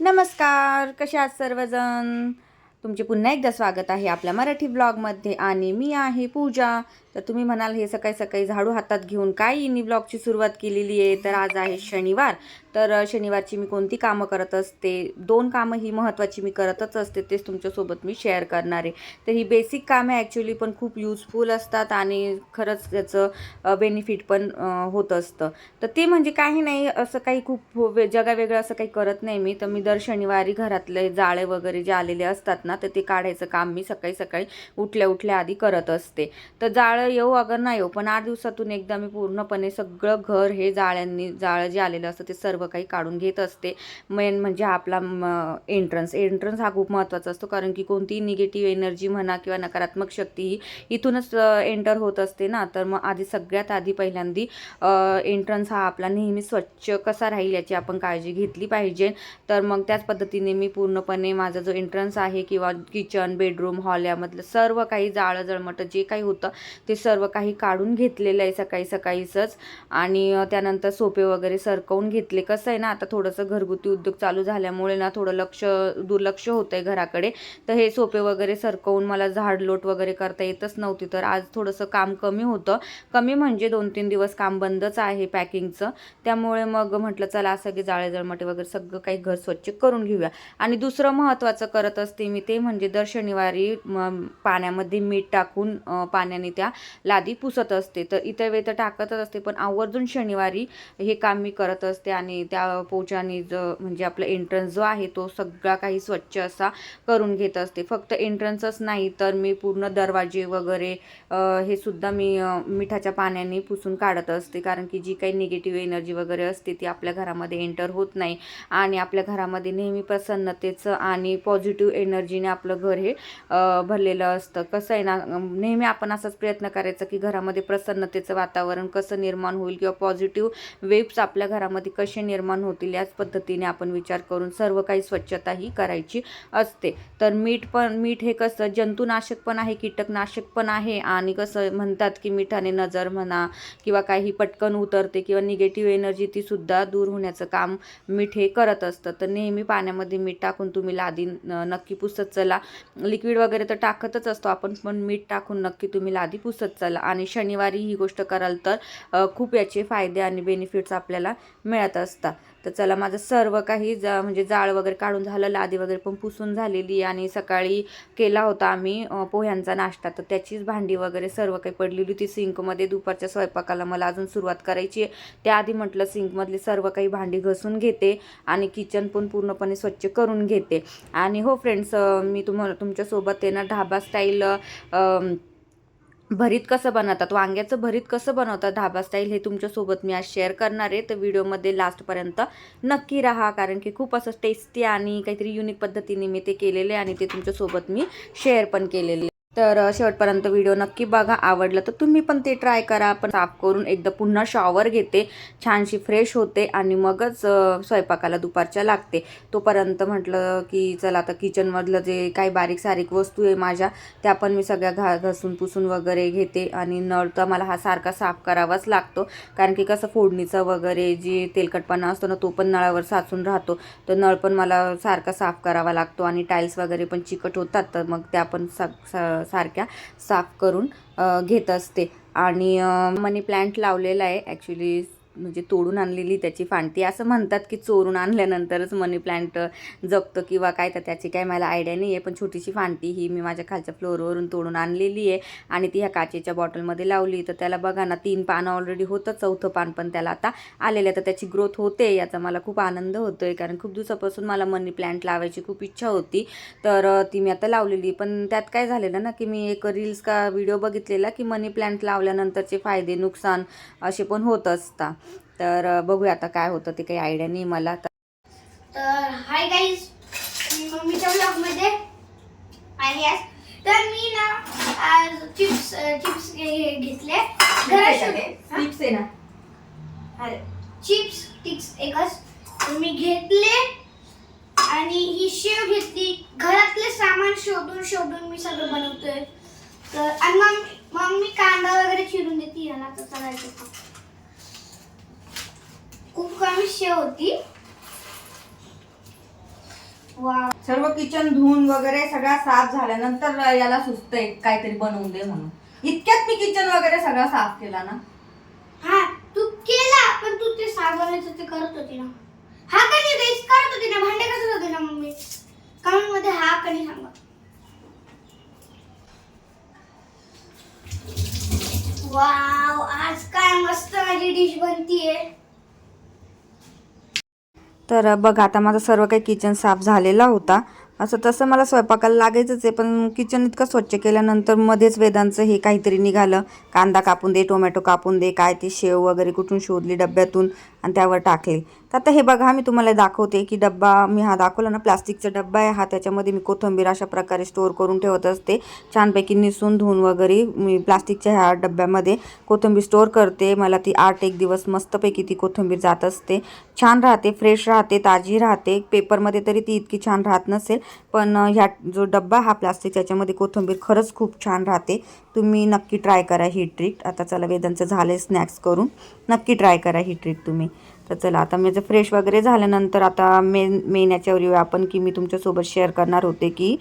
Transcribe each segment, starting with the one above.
नमस्कार कसे आहात सर्वजण? तुमचे पुन्हा एकदा स्वागत आहे आपल्या मराठी ब्लॉगमध्ये आणि मी आहे पूजा. तर तुम्ही म्हणाल हे सकाळी सकाळी झाडू हातात घेऊन काय इनी ब्लॉगची सुरुवात केलेली आहे? तर आज आहे शनिवार. तर शनिवारची मी कोणती कामं करत असते? दोन कामं ही महत्त्वाची मी करतच असते तेच तुमच्यासोबत मी शेअर करणार आहे. तर ही बेसिक कामं ॲक्च्युली पण खूप युजफुल असतात आणि खरंच त्याचं बेनिफिट पण होत असतं. तर ते म्हणजे काही नाही असं काही खूप वे- जगावेगळं असं काही करत नाही मी. तर मी दर शनिवारी घरातले जाळे वगैरे जे आलेले असतात ना ना तर ते काढायचं काम मी सकाळी सकाळी उठल्या उठल्या आधी करत असते. तर जाळं येऊ अगर नाही येऊ पण आठ दिवसातून एकदा मी पूर्णपणे सगळं घर हे जाळ्यांनी जाळं जे आलेलं असतं ते सर्व काही काढून घेत असते. मेन म्हणजे आपला एंट्रन्स एंट्रन्स हा खूप महत्त्वाचा असतो कारण की कोणतीही निगेटिव्ह एनर्जी म्हणा किंवा नकारात्मक शक्ती ही इथूनच एंटर होत असते ना. तर मग आधी सगळ्यात आधी पहिल्यांदी एंट्रन्स हा आपला नेहमी स्वच्छ कसा राहील याची आपण काळजी घेतली पाहिजे. तर मग त्याच पद्धतीने मी पूर्णपणे माझा जो एंट्रन्स आहे किंवा किचन बेडरूम हॉल यामधलं सर्व काही जाळं जळमटं जे काही होतं ते सर्व काही काढून घेतलेलं आहे सकाळी सकाळीचंच. आणि त्यानंतर सोपे वगैरे सरकवून घेतले. कसं आहे ना आता थोडंसं घरगुती उद्योग चालू झाल्यामुळे ना थोडं लक्ष दुर्लक्ष होतं आहे घराकडे. तर हे सोपे वगैरे सरकवून मला झाडलोट वगैरे करता येतच नव्हती. तर आज थोडंसं काम कमी होतं. कमी म्हणजे दोन तीन दिवस काम बंदच आहे पॅकिंगचं. त्यामुळे मग म्हटलं चला सगळे जाळे जळमटे वगैरे सगळं काही घर स्वच्छ करून घेऊया. आणि दुसरं महत्त्वाचं करत असते मी ते ते म्हणजे दर शनिवारी पाण्यामध्ये मीठ टाकून पाण्याने त्या लादी पुसत असते. तर इतर वेळ तर टाकतच असते पण आवर्जून शनिवारी हे काम मी करत असते आणि त्या पोचाने ज म्हणजे आपला एंट्रन्स जो आहे तो सगळा काही स्वच्छ असा करून घेत असते. फक्त एंट्रन्सच नाही तर मी पूर्ण दरवाजे वगैरे हे सुद्धा मी मिठाच्या पाण्याने पुसून काढत असते. कारण की जी काही निगेटिव्ह एनर्जी वगैरे असते ती आपल्या घरामध्ये एंटर होत नाही आणि आपल्या घरामध्ये नेहमी प्रसन्नतेचं आणि पॉझिटिव्ह एनर्जी पद्धतीने आपलं घर हे भरलेलं असतं. कसं आहे ना नेहमी आपण असाच प्रयत्न करायचा की घरामध्ये प्रसन्नतेचं वातावरण कसं निर्माण होईल किंवा पॉझिटिव्ह वेव्स आपल्या घरामध्ये कसे निर्माण होतील याच पद्धतीने आपण विचार करून सर्व काही स्वच्छता ही करायची असते. तर मीठ पण मीठ हे कसं जंतुनाशक पण आहे कीटकनाशक पण आहे आणि कसं म्हणतात की मिठाने नजर म्हणा किंवा काही पटकन उतरते किंवा निगेटिव्ह एनर्जी ती सुद्धा दूर होण्याचं काम मीठ हे करत असतं. तर नेहमी पाण्यामध्ये मीठ टाकून तुम्ही लादी नक्की पुसत चला. लिक्विड वगैरे तर टाकतच असतो आपण पण मीठ टाकून नक्की तुम्ही लादी पुसत चला. आणि शनिवारी ही गोष्ट कराल तर खूप याचे फायदे आणि बेनिफिट्स आपल्याला मिळत असतात. तर चला माझं सर्व काही जा म्हणजे जाळ वगैरे काढून झालं लादी वगैरे पण पुसून झालेली आणि सकाळी केला होता आम्ही पोह्यांचा नाश्ता. तर त्याचीच भांडी वगैरे सर्व काही पडलेली होती. सिंकमध्ये दुपारच्या स्वयंपाकाला मला अजून सुरुवात करायची आहे. त्याआधी म्हटलं सिंकमधली सर्व काही भांडी घसून घेते आणि किचन पण पूर्णपणे स्वच्छ करून घेते. आणि हो फ्रेंड्स मी तुम्हाला तुमच्यासोबत आहे ना ढाबा स्टाईल भरीत कसं बनवतात? वांग्याचं भरीत कसं बनवतात? धाबा स्टाईल हे तुमच्यासोबत मी आज शेअर करणार आहे. तर व्हिडिओमध्ये लास्टपर्यंत नक्की राहा कारण की खूप असं टेस्टी आणि काहीतरी युनिक पद्धतीने मी ते केलेले आणि ते तुमच्यासोबत मी शेअर पण केलेले तर शेवटपर्यंत व्हिडिओ नक्की बघा. आवडलं तर तुम्ही पण ते ट्राय करा. पण साफ करून एकदा पुन्हा शॉवर घेते. छानशी फ्रेश होते आणि मगच स्वयंपाकाला दुपारच्या लागते. तोपर्यंत म्हटलं की चला आता किचनमधलं जे काही बारीक सारीक वस्तू आहे माझ्या त्या पण मी सगळ्या घा घासून पुसून वगैरे घेते. आणि नळ तर मला हा सारखा साफ करावाच लागतो. कारण की कसं फोडणीचं वगैरे जे तेलकटपणा असतो ना तो पण नळावर साचून राहतो. तर नळ पण मला सारखा साफ करावा लागतो आणि टाईल्स वगैरे पण चिकट होतात. तर मग त्या पण सा सा- सारख्या साफ करून घेत असते. आणि मनी प्लांट लावलेला आहे. ॲक्च्युली म्हणजे तोडून आणलेली त्याची फांटी असं म्हणतात की चोरून आणल्यानंतरच मनी प्लांट जगतं किंवा काय तर त्याची काय मला आयडिया नाही आहे पण छोटीशी फांटी ही मी माझ्या खालच्या फ्लोअरवरून तोडून आणलेली आहे आणि ती ह्या काचेच्या बॉटलमध्ये लावली. तर त्याला बघा ना तीन पानं ऑलरेडी होतं चौथं पान पण त्याला आता आलेलं आहे. तर त्याची ग्रोथ होते याचा मला खूप आनंद होतो आहे कारण खूप दिवसापासून मला मनी प्लांट लावायची खूप इच्छा होती. तर ती मी आता लावलेली पण त्यात काय झालेलं ना की मी एक रील्स का व्हिडिओ बघितलेला की मनी प्लांट लावल्यानंतरचे फायदे नुकसान असे पण होत असतात तर बघूया आता काय होतं ते काही आयडिया नाही मला. तर हाय गाईज मी मम्मीच्या ब्लॉगमध्ये आहे आज. तर मी ना आज चिप्स चिप्स घेतले. टिप्स आहे ना? चिप्स टिक्स एकच. मी घेतले. आणि ही शेव घेतली. घरातले सामान शोधून शोधून मी सगळं बनवतोय. तर आणि मग मग मी कांदा वगैरे चिरून देते याला तर चालायचं शेव होती. वा सर्व किचन धुवून वगैरे सगळा साफ झाल्यानंतर याला सुचतंय काहीतरी बनवून दे म्हणून. इतक्यात मी किचन वगैरे सगळा साफ केला ना. हा तू केला पण तू ते साबणाचं ते करत होती ना. हा का नाही गाईस करत होती ना भांडे कसं होते ना मम्मी? कमेंटमध्ये हा का नाही सांगा वाव आज काय मस्त माझी डिश बनतीये. तर बघ आता माझं सर्व काही किचन साफ झालेला होता. असं तसं मला स्वयंपाकाला लागायचंच आहे पण किचन इतकं स्वच्छ केल्यानंतर मध्येच वेदांचं हे काहीतरी निघालं. कांदा कापून दे टोमॅटो कापून दे काय ते शेव वगैरे कुठून शोधली डब्यातून आणि त्यावर टाकले. तर आता हे बघा मी तुम्हाला दाखवते की डब्बा मी हा दाखवला ना प्लास्टिकचा डब्बा आहे हा त्याच्यामध्ये मी कोथिंबीर अशा प्रकारे स्टोअर करून ठेवत असते. छानपैकी निसून धुवून वगैरे मी प्लास्टिकच्या ह्या डब्यामध्ये कोथिंबीर स्टोअर करते. मला ती आठ एक दिवस मस्तपैकी ती कोथिंबीर जात असते. छान राहते फ्रेश राहते ताजी राहते. पेपरमध्ये तरी ती इतकी छान राहत नसेल. पण ह्या जो डब्बा हा प्लास्टिक त्याच्यामध्ये कोथिंबीर खरंच खूप छान राहते. तुम्ही नक्की ट्राय करा ही ट्रिक आता चला वेदांचं झालं स्नॅक्स करून. नक्की ट्राय करा ही ट्रिक तुम्ही. तर चला आता माझं फ्रेश वगैरे झाल्यानंतर आता मेन मेन याच्यावर येऊया आपण की मी तुमच्यासोबत शेअर करणार होते की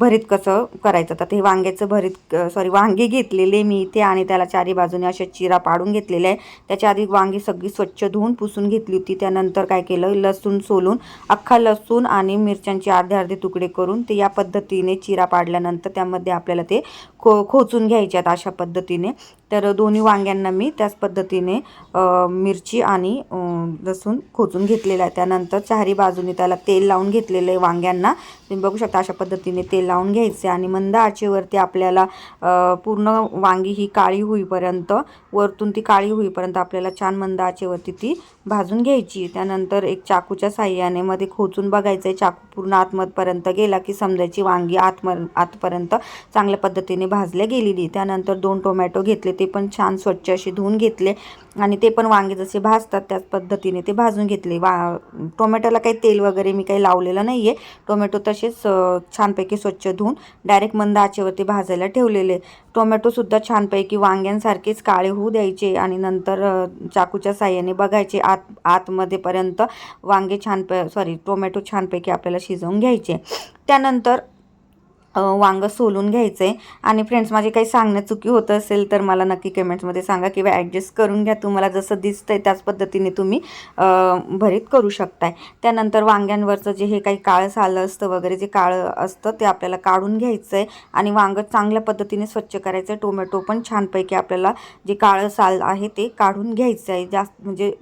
भरीत कसं करायचं? तर ते वांग्याचं भरीत सॉरी वांगे घेतलेले मी इथे आणि त्याला चारी बाजूने अशा चिरा पाडून घेतलेल्या आहे. त्याच्या आधी वांगी सगळी स्वच्छ धुवून पुसून घेतली होती. त्यानंतर काय केलं? लसूण सोलून अख्खा लसूण आणि मिरच्यांचे अर्धे अर्धे तुकडे करून ते या पद्धतीने चिरा पाडल्यानंतर त्यामध्ये आपल्याला ते खो खोचून घ्यायच्यात आहेत अशा पद्धतीने. तर दोन्ही वांग्यांना मी त्याच पद्धतीने मिरची आणि लसूण खोचून घेतलेलं आहे. त्यानंतर चारी बाजूने त्याला तेल लावून घेतलेलं आहे वांग्यांना. तुम्ही बघू शकता अशा पद्धतीने तेल लावून घ्यायचे आणि मंद आचेवरती आपल्याला पूर्ण वांगी ही काळी होईपर्यंत वरतून ती काळी होईपर्यंत आपल्याला छान मंद आचेवरती ती भाजून घ्यायची. त्यानंतर एक चाकूच्या साह्याने मध्ये खोचून बघायचं आहे चाकू पूर्ण आतमधपर्यंत गेला की समजायची वांगी आतम आतपर्यंत चांगल्या पद्धतीने भाजल्या गेलेली. त्यानंतर दोन टोमॅटो घेतले ते पण छान स्वच्छ असे धुवून घेतले आणि ते पण वांगे जसे भाजतात त्याच पद्धतीने ते भाजून घेतले. वा टोमॅटोला काही तेल वगैरे मी काही लावलेलं नाही आहे टोमॅटो तसेच छानपैकी स्वच्छ धुवून डायरेक्ट मंद आचेवरती भाजायला ठेवलेले. टोमॅटोसुद्धा छानपैकी वांग्यांसारखेच काळे होऊ द्यायचे आणि नंतर चाकूच्या साह्याने बघायचे आत आतमध्येपर्यंत वांगे छान सॉरी टोमॅटो छानपैकी आपल्याला शिजवून घ्यायचे. त्यानंतर वांगं सोलून घ्यायचं आहे आणि फ्रेंड्स माझी काही सांगण्या चुकी होत असेल तर मला नक्की कमेंट्समध्ये सांगा किंवा ॲडजस्ट करून घ्या. तुम्हाला जसं दिसतं आहे त्याच पद्धतीने तुम्ही भरीत करू शकताय. त्यानंतर वांग्यांवरचं जे हे काही काळं सालं असतं वगैरे जे काळं असतं ते आपल्याला काढून घ्यायचं आहे आणि वांगं चांगल्या पद्धतीने स्वच्छ करायचं आहे टोमॅटो पण छानपैकी आपल्याला जे काळं साल आहे ते काढून घ्यायचं आहे जास्त म्हणजे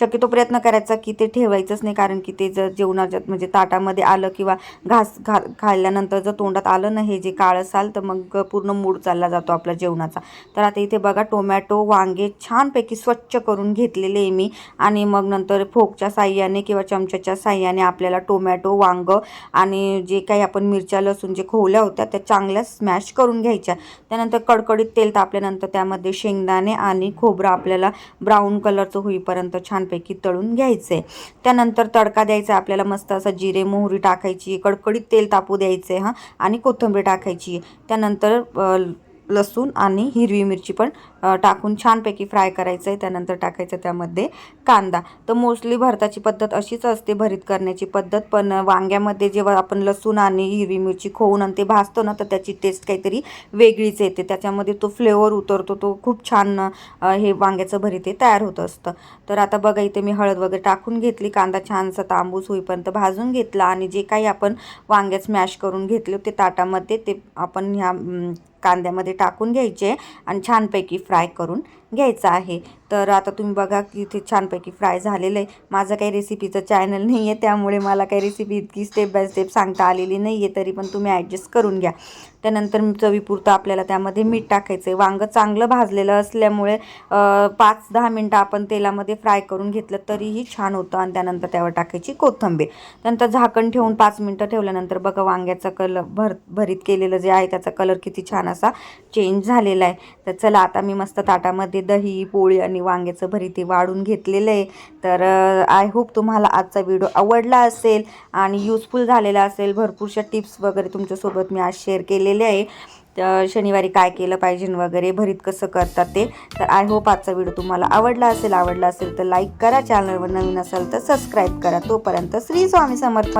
शक्यतो प्रयत्न करायचा की ते ठेवायचंच नाही. कारण की ते जर जेवणाच्या म्हणजे ताटामध्ये आलं किंवा घास घा खाल्ल्यानंतर जर तोंड तोंडात आलं ना हे जे काळं साल तर मग पूर्ण मूड चालला जातो आपला जेवणाचा. तर आता इथे बघा टोमॅटो वांगे छानपैकी स्वच्छ करून घेतलेले आहे मी. आणि मग नंतर फोकच्या साह्याने किंवा चमच्याच्या साह्याने आपल्याला टोमॅटो वांगं आणि जे काही आपण मिरच्या लसूण जे खोवल्या होत्या त्या चांगल्या स्मॅश करून घ्यायच्या. त्यानंतर कडकडीत तेल तापल्यानंतर त्यामध्ये शेंगदाणे आणि खोबरं आपल्याला ब्राऊन कलरचं होईपर्यंत छानपैकी तळून घ्यायचं आहे त्यानंतर तडका द्यायचा आपल्याला मस्त असं जिरे मोहरी टाकायची कडकडीत तेल तापू द्यायचे हां. आणि कोथिंबीर टाकायची. त्यानंतर लसूण आणि हिरवी मिरची पण टाकून छानपैकी फ्राय करायचं आहे त्यानंतर टाकायचं त्यामध्ये कांदा. तर मोस्टली भरताची पद्धत अशीच असते भरीत करण्याची. पद्धत पण वांग्यामध्ये जेव्हा आपण लसूण आणि हिरवी मिरची खोवून आणि ते भाजतो ना तर त्याची टेस्ट काहीतरी वेगळीच येते. त्याच्यामध्ये तो फ्लेवर उतरतो. तो खूप छान हे वांग्याचं भरीत हे तयार होत असतं. तर आता बघा इथे मी हळद वगैरे टाकून घेतली. कांदा छानसा तांबूस होईपर्यंत भाजून घेतला. आणि जे काही आपण वांग्याच स्मॅश करून घेतले ते ताटामध्ये ते आपण ह्या कांद्यामध्ये टाकून घ्यायचे आणि छानपैकी फ्राय करून घ्यायचं आहे. तर आता तुम्ही बघा की इथे छानपैकी फ्राय झालेलं आहे. माझं काही रेसिपीचं चॅनल नाही आहे त्यामुळे मला काही रेसिपी इतकी स्टेप बाय स्टेप सांगता आलेली नाही आहे तरी पण तुम्ही ॲडजस्ट करून घ्या. त्यानंतर चवीपुरतं आपल्याला त्यामध्ये मीठ टाकायचं आहे वांगं चांगलं भाजलेलं असल्यामुळे पाच दहा मिनटं आपण तेलामध्ये फ्राय करून घेतलं तरीही छान होतं. आणि त्यानंतर त्यावर टाकायची कोथिंबीर. त्यानंतर झाकण ठेवून पाच मिनटं ठेवल्यानंतर बघा वांग्याचा कलर भर भरीत केलेलं जे आहे त्याचा कलर किती छान असा चेंज झालेला आहे. तर चला आता मी मस्त ताटामध्ये दही पोळी आणि वांग्याचं भरीत ते वाढून घेतलेलं आहे. तर आय होप तुम्हाला आजचा व्हिडिओ आवडला असेल आणि युजफुल झालेला असेल. भरपूरशा टिप्स वगैरे तुमच्यासोबत मी आज शेअर केलेले आहे. तर शनिवारी काय केलं पाहिजे वगैरे भरीत कसं करतात ते. तर आय होप आजचा व्हिडिओ तुम्हाला आवडला असेल. आवडला असेल तर लाईक करा. चॅनलवर नवीन असेल तर सबस्क्राईब करा. तोपर्यंत श्री स्वामी समर्थ